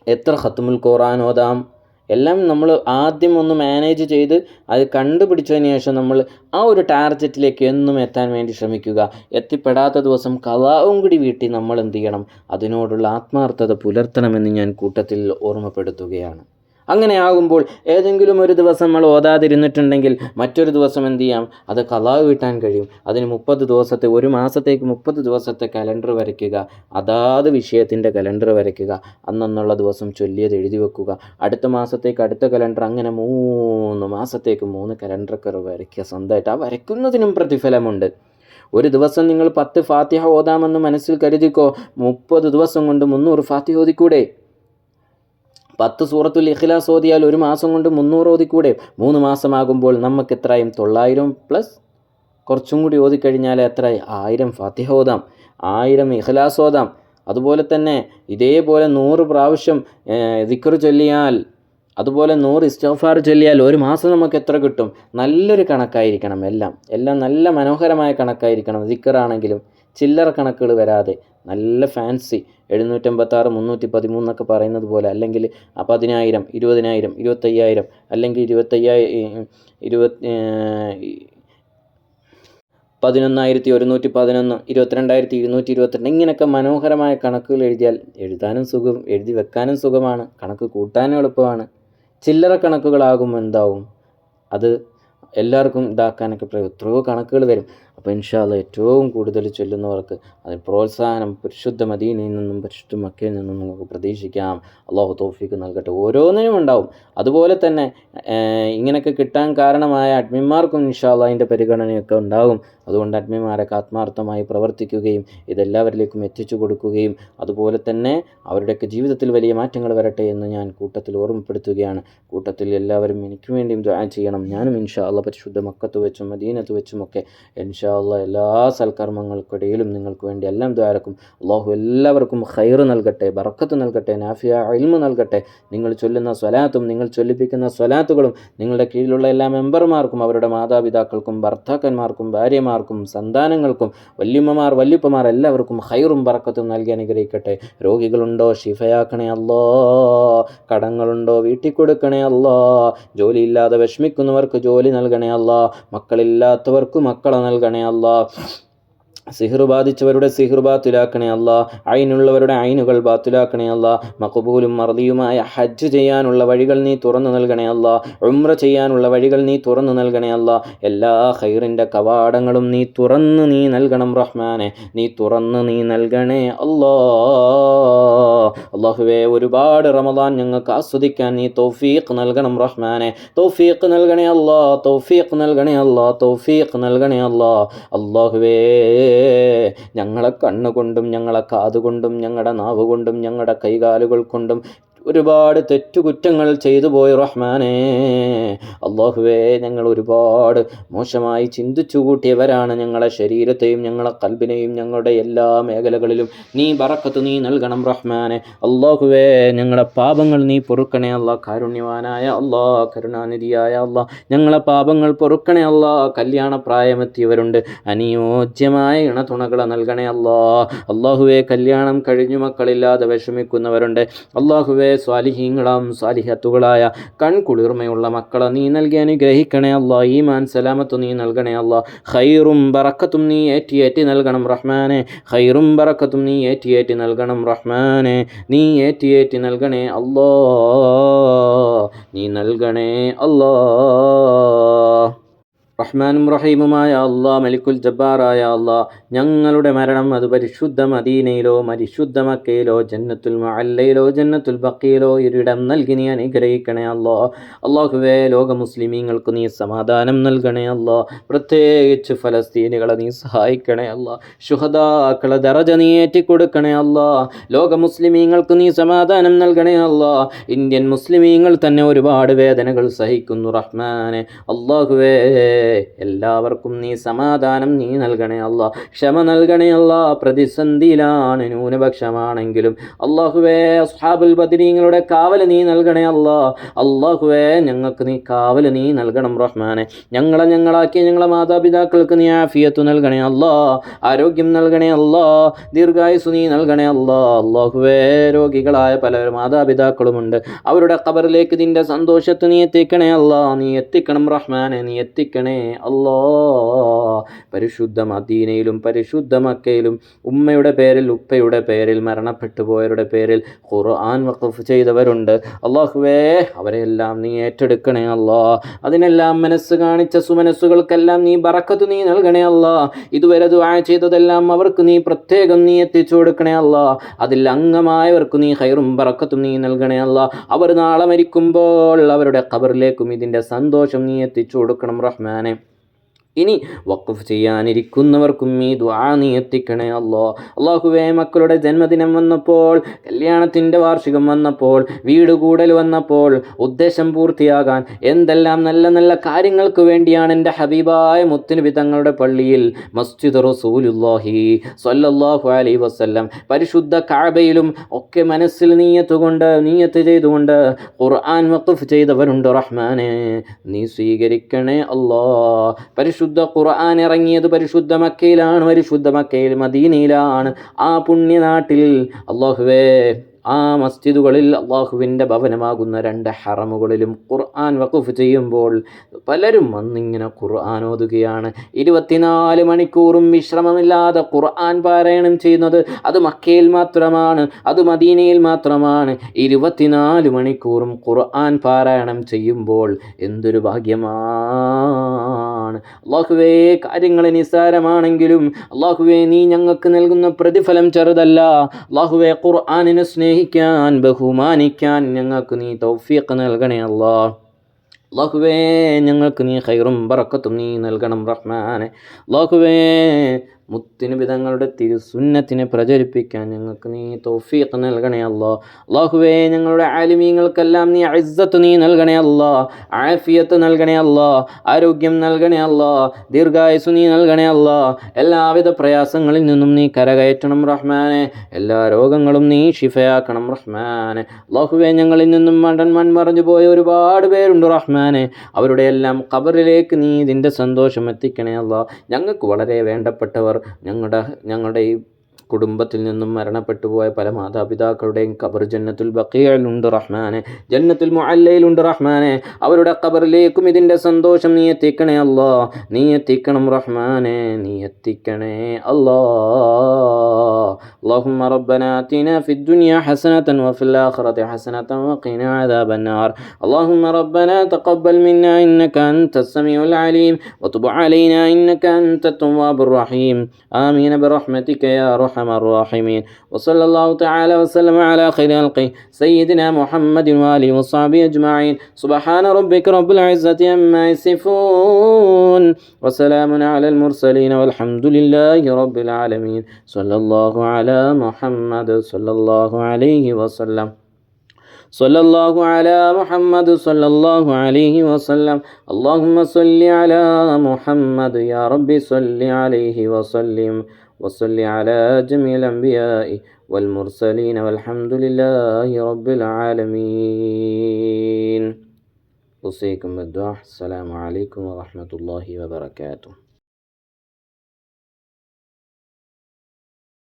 [SPEAKER 1] എത്ര ഖത്തുമുൽ ഖുർആൻ ഓതാം എല്ലാം നമ്മൾ ആദ്യം ഒന്ന് മാനേജ് ചെയ്ത് അത് കണ്ടുപിടിച്ചതിന് ശേഷം നമ്മൾ ആ ഒരു ടാർഗറ്റിലേക്ക് എന്നും എത്താൻ വേണ്ടി ശ്രമിക്കുക. എത്തിപ്പെടാത്ത ദിവസം കലാവും കൂടി വീട്ടി നമ്മൾ എന്ത് ചെയ്യണം? അതിനോടുള്ള ആത്മാർത്ഥത പുലർത്തണമെന്ന് ഞാൻ കൂട്ടത്തിൽ ഓർമ്മപ്പെടുത്തുകയാണ്. അങ്ങനെ ആകുമ്പോൾ ഏതെങ്കിലും ഒരു ദിവസം നമ്മൾ ഓതാതിരുന്നിട്ടുണ്ടെങ്കിൽ മറ്റൊരു ദിവസം എന്ത് ചെയ്യാം? അത് കലാവ് വീട്ടാൻ കഴിയും. അതിന് മുപ്പത് ദിവസത്തെ ഒരു മാസത്തേക്ക് മുപ്പത് ദിവസത്തെ കലണ്ടർ വരയ്ക്കുക. അതാത് വിഷയത്തിന്റെ കലണ്ടർ വരയ്ക്കുക. അന്നെന്നുള്ള ദിവസം ചൊല്ലിയത് എഴുതി വെക്കുക. അടുത്ത മാസത്തേക്ക് അടുത്ത കലണ്ടർ അങ്ങനെ മൂന്ന് മാസത്തേക്ക് മൂന്ന് കലണ്ടറൊക്കെ വരയ്ക്കുക സ്വന്തമായിട്ട്. ആ വരയ്ക്കുന്നതിനും പ്രതിഫലമുണ്ട്. ഒരു ദിവസം നിങ്ങൾ പത്ത് ഫാത്തിഹ ഓതാമെന്ന് മനസ്സിൽ കരുതിക്കോ? മുപ്പത് ദിവസം കൊണ്ട് മുന്നൂറ് ഫാത്തിഹ ഓതിക്കൂടെ? പത്ത് സൂറത്തുൽ ഇഖ്ലാസ് ഓതിയാൽ ഒരു മാസം കൊണ്ട് മുന്നൂറ് ഓതിക്കൂടെ? മൂന്ന് മാസമാകുമ്പോൾ നമുക്ക് എത്രയും തൊള്ളായിരം പ്ലസ് കുറച്ചും കൂടി ഓതിക്കഴിഞ്ഞാൽ എത്രയായി? ആയിരം ഫാത്തിഹ ഓതാം. ആയിരം ഇഖ്ലാസ് ഓതാം. അതുപോലെ തന്നെ ഇതേപോലെ നൂറ് പ്രാവശ്യം ദിക്കർ ചൊല്ലിയാൽ അതുപോലെ നൂറ് ഇസ്റ്റോഫാർ ചൊല്ലിയാൽ ഒരു മാസം നമുക്ക് എത്ര കിട്ടും? നല്ലൊരു കണക്കായിരിക്കണം എല്ലാം. എല്ലാം നല്ല മനോഹരമായ കണക്കായിരിക്കണം ദിക്കറാണെങ്കിലും ചില്ലറ കണക്കുകൾ വരാതെ നല്ല ഫാൻസി എഴുന്നൂറ്റമ്പത്താറ് മുന്നൂറ്റി പതിമൂന്നൊക്കെ പറയുന്നത് പോലെ അല്ലെങ്കിൽ പതിനായിരം ഇരുപതിനായിരം ഇരുപത്തയ്യായിരം അല്ലെങ്കിൽ ഇരുപത്തയ്യായിരം ഇരുപത് പതിനൊന്നായിരത്തി ഒരുന്നൂറ്റി പതിനൊന്ന് ഇരുപത്തിരണ്ടായിരത്തി ഇരുന്നൂറ്റി ഇരുപത്തിരണ്ട് ഇങ്ങനെയൊക്കെ മനോഹരമായ കണക്കുകൾ എഴുതിയാൽ എഴുതാനും സുഖം എഴുതി വെക്കാനും സുഖമാണ് കണക്ക് കൂട്ടാനും എളുപ്പമാണ്. ചില്ലറ കണക്കുകളാകും എന്താവും? അത് എല്ലാവർക്കും ഇതാക്കാനൊക്കെ എത്രയോ കണക്കുകൾ വരും. അപ്പോൾ ഇൻഷാല്ല ഏറ്റവും കൂടുതൽ ചൊല്ലുന്നവർക്ക് അതിന് പ്രോത്സാഹനം പരിശുദ്ധ മദീനയിൽ നിന്നും പരിശുദ്ധ മക്കയിൽ നിന്നും നമുക്ക് പ്രതീക്ഷിക്കാം. അള്ളാഹു തോഫിക്ക് നൽകട്ടെ. ഓരോന്നിനും ഉണ്ടാവും. അതുപോലെ തന്നെ ഇങ്ങനെയൊക്കെ കിട്ടാൻ കാരണമായ അഡ്മിന്മാർക്കും ഇൻഷാല്ല അതിന്റെ പരിഗണനയൊക്കെ ഉണ്ടാകും. അതുകൊണ്ട് അഡ്മിന്മാരൊക്കെ ആത്മാർത്ഥമായി പ്രവർത്തിക്കുകയും ഇതെല്ലാവരിലേക്കും എത്തിച്ചു കൊടുക്കുകയും അതുപോലെ തന്നെ അവരുടെയൊക്കെ ജീവിതത്തിൽ വലിയ മാറ്റങ്ങൾ വരട്ടെ എന്ന് ഞാൻ കൂട്ടത്തിൽ ഓർമ്മപ്പെടുത്തുകയാണ്. കൂട്ടത്തിൽ എല്ലാവരും എനിക്ക് വേണ്ടിയും ദ്വാ ചെയ്യണം. ഞാനും ഇൻഷാ അല്ല പരിശുദ്ധ മക്കത്ത് വെച്ചും മദീനത്ത് വെച്ചുമൊക്കെ ഇൻഷാ അല്ല എല്ലാ സൽക്കർമ്മങ്ങൾക്കിടയിലും നിങ്ങൾക്ക് വേണ്ടി എല്ലാം ദ്വാരക്കും അള്ളാഹു എല്ലാവർക്കും ഹൈറ് നൽകട്ടെ ബറക്കത്ത് നൽകട്ടെ നാഫിയ അൽമ നൽകട്ടെ. നിങ്ങൾ ചൊല്ലുന്ന സ്വലാത്തും നിങ്ങൾ ചൊല്ലിപ്പിക്കുന്ന സ്വലാത്തുകളും നിങ്ങളുടെ കീഴിലുള്ള എല്ലാ മെമ്പർമാർക്കും അവരുടെ മാതാപിതാക്കൾക്കും ഭർത്താക്കന്മാർക്കും ഭാര്യമാർക്കും സന്താനങ്ങൾക്കും വല്യമ്മമാർ വല്യപ്പമാർ എല്ലാവർക്കും ഹൈറും ബർക്കത്തും നൽകി അനുഗ്രഹിക്കട്ടെ. രോഗികളുണ്ടോ? ഷിഫയാക്കണേ അല്ലോ. കടങ്ങളുണ്ടോ? വീട്ടിൽ കൊടുക്കണേ അല്ലോ. ജോലിയില്ലാതെ വിഷമിക്കുന്നവർക്ക് ജോലി നൽകണേ അല്ലോ. മക്കളില്ലാത്തവർക്ക് മക്കളെ നൽകണേ അല്ല സിഹിർ ബാധിച്ചവരുടെ സിഹിർ ബാത്തിലാക്കണേ അല്ല. അയിനുള്ളവരുടെ അയിനുകൾ ബാത്തിലാക്കണേ അല്ല. മക്കബൂലും മർദിയുമായ ഹജ്ജ് ചെയ്യാനുള്ള വഴികൾ നീ തുറന്നു നൽകണേ അല്ല. ഉമ്ര ചെയ്യാനുള്ള വഴികൾ നീ തുറന്നു നൽകണേ അല്ല. എല്ലാ ഹൈറിന്റെ കവാടങ്ങളും നീ തുറന്ന് നീ നൽകണം റഹ്മാനെ. നീ തുറന്ന് നീ നൽകണേ അല്ലോ. അള്ളാഹുവേ ഒരുപാട് റമദാൻ ഞങ്ങൾക്ക് ആസ്വദിക്കാൻ നീ തൗഫീഖ് നൽകണം റഹ്മാനെ. തൗഫീഖ് നൽകണേ അല്ലാ. തൗഫീഖ് നൽകണേ അല്ലാ. തൗഫീഖ് നൽകണേ അല്ലാ. അള്ളാഹുവേ ഞങ്ങളെ കണ്ണുകൊണ്ടും ഞങ്ങളെ കാതുകൊണ്ടും ഞങ്ങളുടെ നാവ് കൊണ്ടും ഞങ്ങളുടെ കൈകാലുകൾ കൊണ്ടും ഒരുപാട് തെറ്റുകുറ്റങ്ങൾ ചെയ്തു പോയി റഹ്മാനേ. അള്ളാഹുവേ ഞങ്ങൾ ഒരുപാട് മോശമായി ചിന്തിച്ചു കൂട്ടിയവരാണ് ഞങ്ങളെ ശരീരത്തെയും ഞങ്ങളെ കൽബിനെയും ഞങ്ങളുടെ എല്ലാ മേഖലകളിലും. നീ പറക്കത്ത് നീ നൽകണം റഹ്മാനെ. അള്ളാഹുവേ ഞങ്ങളെ പാപങ്ങൾ നീ പൊറുക്കണേ അല്ല കാരുണ്യവാനായ അള്ളാ കരുണാനിധിയായ അല്ല ഞങ്ങളെ പാപങ്ങൾ പൊറുക്കണേ അല്ല കല്യാണ പ്രായമെത്തിയവരുണ്ട് അനുയോജ്യമായ ഇണതുണകളെ നൽകണേ അല്ലാ അള്ളാഹുവേ കല്യാണം കഴിഞ്ഞു മക്കളില്ലാതെ വിഷമിക്കുന്നവരുണ്ട്. അള്ളാഹുവേ സ്വാലിഹീങ്ങളാം സ്വാലിഹത്തുകളായ കൺകുളിർമയുള്ള മക്കളെ നീ നൽകി അനുഗ്രഹിക്കണേ അല്ല. ഈമാൻ സലാമത്ത് നീ നൽകണേ അല്ല. ഖൈറും ബറക്കത്തും നീ ഏറ്റി നൽകണം റഹ്മാനെ. ഖൈറും ബറക്കത്തും നീ ഏറ്റി നൽകണം റഹ്മാനെ. നീ ഏറ്റി നൽകണേ അല്ലോ. നീ നൽകണേ അല്ലോ. റഹ്മാനും റഹീമുമായ അള്ളാ മലിക്കുൽ ജബ്ബാറായ അള്ളാ ഞങ്ങളുടെ മരണം അത് പരിശുദ്ധ മദീനയിലോ മരിശുദ്ധ മക്കയിലോ ജന്നത്തുൽ മഅല്ലയിലോ ജന്നത്തുൽ ബക്കയിലോ ഒരിടം നൽകി നീ അനുഗ്രഹിക്കണേ അല്ലോ അള്ളാഹുവേ ലോക മുസ്ലിമീങ്ങൾക്ക് നീ സമാധാനം നൽകണേ അല്ലോ പ്രത്യേകിച്ച് ഫലസ്തീനുകളെ നീ സഹായിക്കണേ അല്ലോ ശുഹദാക്കളെ ദറജ നീ ഏറ്റിക്കൊടുക്കണേ അല്ലോ ലോക മുസ്ലിമീങ്ങൾക്ക് നീ സമാധാനം നൽകണേ അല്ലോ ഇന്ത്യൻ മുസ്ലിമീങ്ങൾ തന്നെ ഒരുപാട് വേദനകൾ സഹിക്കുന്നു റഹ്മാനെ. അള്ളാഹുവേ എല്ലാവർക്കും നീ സമാധാനം നീ നൽകണേ അല്ല. ക്ഷമ നൽകണേ അല്ല. പ്രതിസന്ധിയിലാണ് ന്യൂനപക്ഷമാണെങ്കിലും. അള്ളാഹുവേ അസ്ഹാബുൽ ബദിനീങ്ങളുടെ കാവൽ നീ നൽകണേ അല്ല. അള്ളാഹുവേ ഞങ്ങൾക്ക് നീ കാവൽ നീ നൽകണം റഹ്മാനെ. ഞങ്ങളെ ഞങ്ങളാക്കിയ ഞങ്ങളെ മാതാപിതാക്കൾക്ക് നീ ആഫിയത്ത് നൽകണേ അല്ല. ആരോഗ്യം നൽകണേ അല്ല. ദീർഘായുസ് നീ നൽകണേ അല്ല. അള്ളാഹുവേ രോഗികളായ പല മാതാപിതാക്കളുമുണ്ട്. അവരുടെ ഖബറിലേക്ക് നിന്റെ സന്തോഷത്ത് നീ എത്തിക്കണേ അല്ല. നീ എത്തിക്കണം റഹ്മാനെ നീ എത്തിക്കണേ. അല്ലോ പരിശുദ്ധ മദീനയിലും പരിശുദ്ധ മക്കയിലും ഉമ്മയുടെ പേരിൽ ഉപ്പയുടെ പേരിൽ മരണപ്പെട്ടു പോയവരുടെ പേരിൽ ഖുർആൻ വഖഫ് ചെയ്തവരുണ്ട്. അള്ളാഹുവേ അവരെല്ലാം നീ ഏറ്റെടുക്കണേ അല്ലോ. അതിനെല്ലാം മനസ്സ് കാണിച്ച സുമനസ്സുകൾക്കെല്ലാം നീ ബറക്കത്ത് നീ നൽകണേ അല്ല. ഇതുവരെ ദുആ ചെയ്തതെല്ലാം അവർക്ക് നീ പ്രത്യേകം നീ എത്തിച്ചു കൊടുക്കണേ അല്ല. അതിൽ അംഗമായവർക്ക് നീ ഹൈറും ബറക്കത്തും നീ നൽകണേ അല്ല. അവർ നാളെ മരിക്കുമ്പോൾ അവരുടെ ഖബറിലേക്കും ഇതിന്റെ സന്തോഷം നീ എത്തിച്ചു കൊടുക്കണം റഹ്മാനെ. ഇനി വഖഫ് ചെയ്യാനിരിക്കുന്നവർക്കും ഈ ദുആ നീ എത്തിക്കണേ അല്ലോ അള്ളാഹുവേ മക്കളുടെ ജന്മദിനം വന്നപ്പോൾ കല്യാണത്തിന്റെ വാർഷികം വന്നപ്പോൾ വീട് കൂടൽ വന്നപ്പോൾ ഉദ്ദേശം പൂർത്തിയാകാൻ എന്തെല്ലാം നല്ല നല്ല കാര്യങ്ങൾക്ക് വേണ്ടിയാണ് എന്റെ ഹബീബായ മുത്തുനബി തങ്ങളുടെ പള്ളിയിൽ മസ്ജിദ് റസൂലുല്ലാഹി സ്വല്ലല്ലാഹു അലൈഹി വസല്ലം പരിശുദ്ധ കാബയിലും ഒക്കെ മനസ്സിൽ നീയത്തുകൊണ്ട് നീയത്ത് ചെയ്തുകൊണ്ട് ഖുർആൻ വഖഫ് ചെയ്തവരുണ്ട് റഹ്മാനെ. നീ സ്വീകരിക്കണേ അല്ലോ പരിശുദ്ധ ഖുർആൻ ഇറങ്ങിയത് പരിശുദ്ധ മക്കയിലാണ് പരിശുദ്ധ മക്കയിൽ മദീനയിലാണ്. ആ പുണ്യനാട്ടിൽ അള്ളാഹുവേ ആ മസ്ജിദുകളിൽ അള്ളാഹുവിന്റെ ഭവനമാകുന്ന രണ്ട് ഹറമുകളിലും ഖുർആൻ വഖഫ് ചെയ്യുമ്പോൾ പലരും വന്നിങ്ങനെ ഖുർആൻ ഓതുകയാണ്. ഇരുപത്തിനാല് മണിക്കൂറും വിശ്രമമില്ലാതെ ഖുർആൻ പാരായണം ചെയ്യുന്നത് അത് മക്കയിൽ മാത്രമാണ് അത് മദീനയിൽ മാത്രമാണ്. ഇരുപത്തിനാല് മണിക്കൂറും ഖുർആൻ പാരായണം ചെയ്യുമ്പോൾ എന്തൊരു ഭാഗ്യമാണ്. അള്ളാഹുവേ കാര്യങ്ങൾ നിസ്സാരമാണെങ്കിലും അള്ളാഹുവേ നീ ഞങ്ങൾക്ക് നൽകുന്ന പ്രതിഫലം ചെറുതല്ല. അള്ളാഹുവേ ഖുർആാനിനെ സ്നേഹിക്കാൻ ബഹുമാനിക്കാൻ ഞങ്ങൾക്ക് നീ തൗഫീഖ് നൽകണേ അല്ലാ. അള്ളാഹുവേ ഞങ്ങൾക്ക് നീ ഹൈറും ബറക്കത്തും നീ നൽകണം റഹ്മാനെ. അള്ളാഹുവേ മുത്തുനബി തങ്ങളുടെ തിരുസുന്നത്തിനെ പ്രചരിപ്പിക്കാൻ ഞങ്ങൾക്ക് നീ തൗഫീഖ് നൽകണേ അല്ലോ. അള്ളാഹുവേ ഞങ്ങളുടെ ആലിമീങ്ങൾക്കെല്ലാം നീ ഇസ്സത്ത് നീ നൽകണേ അല്ലോ. ആഫിയത്ത് നൽകണേ അല്ലോ. ആരോഗ്യം നൽകണേ അല്ലോ. ദീർഘായുസ് നീ നൽകണേ അല്ലോ. എല്ലാവിധ പ്രയാസങ്ങളിൽ നിന്നും നീ കരകയറ്റണം റഹ്മാനെ. എല്ലാ രോഗങ്ങളും നീ ഷിഫയാക്കണം റഹ്മാനെ. അള്ളാഹുവേ ഞങ്ങളിൽ നിന്നും മണ്ടൻ മൺമറഞ്ഞു പോയ ഒരുപാട് പേരുണ്ട് റഹ്മാനെ. അവരുടെ എല്ലാം ഖബറിലേക്ക് നീ ഇതിന്റെ സന്തോഷം എത്തിക്കണേ അല്ലോ. ഞങ്ങൾക്ക് വളരെ വേണ്ടപ്പെട്ടവർ ഞങ്ങളുടെ ഞങ്ങളുടെ ഈ കുടുംബത്തിൽ നിന്നും മരണപ്പെട്ടു പോയ പല മാതാപിതാക്കളുടെയും ഖബർ ജന്നത്തുൽ ബക്കിയയിലുണ്ട് റഹ്മാനെ ജന്നത്തുൽ മുഅല്ലയിലുണ്ട് റഹ്മാനെ അവരുടെ ഖബറിലേക്കും ഇതിൻ്റെ സന്തോഷം നീ എത്തിക്കണേ അല്ലാ നീ എത്തിക്കണം റഹ്മാനെ നീ എത്തിക്കണേ അല്ലാ اللهم ربنا آتنا في الدنيا حسنة وفي الآخرة حسنة وقنا عذاب النار اللهم ربنا تقبل منا إنك أنت السميع العليم وتب علينا إنك أنت التواب الرحيم آمين برحمتك يا أرحم الراحمين. وصلى الله تعالى وسلم على خير خلقه سيدنا محمد وآله وصحبه أجمعين. سبحان ربك رب العزة عما يصفون وسلام على المرسلين والحمد لله رب العالمين. صلى الله على محمد صلى الله عليه وسلم. صلى الله على محمد صلى الله عليه وسلم. اللهم صل على محمد يا رب صل عليه وسلم. وصل على جميع الأنبياء والمرسلين والحمد لله رب العالمين. أوصيكم بالدعاء. السلام عليكم ورحمة الله وبركاته.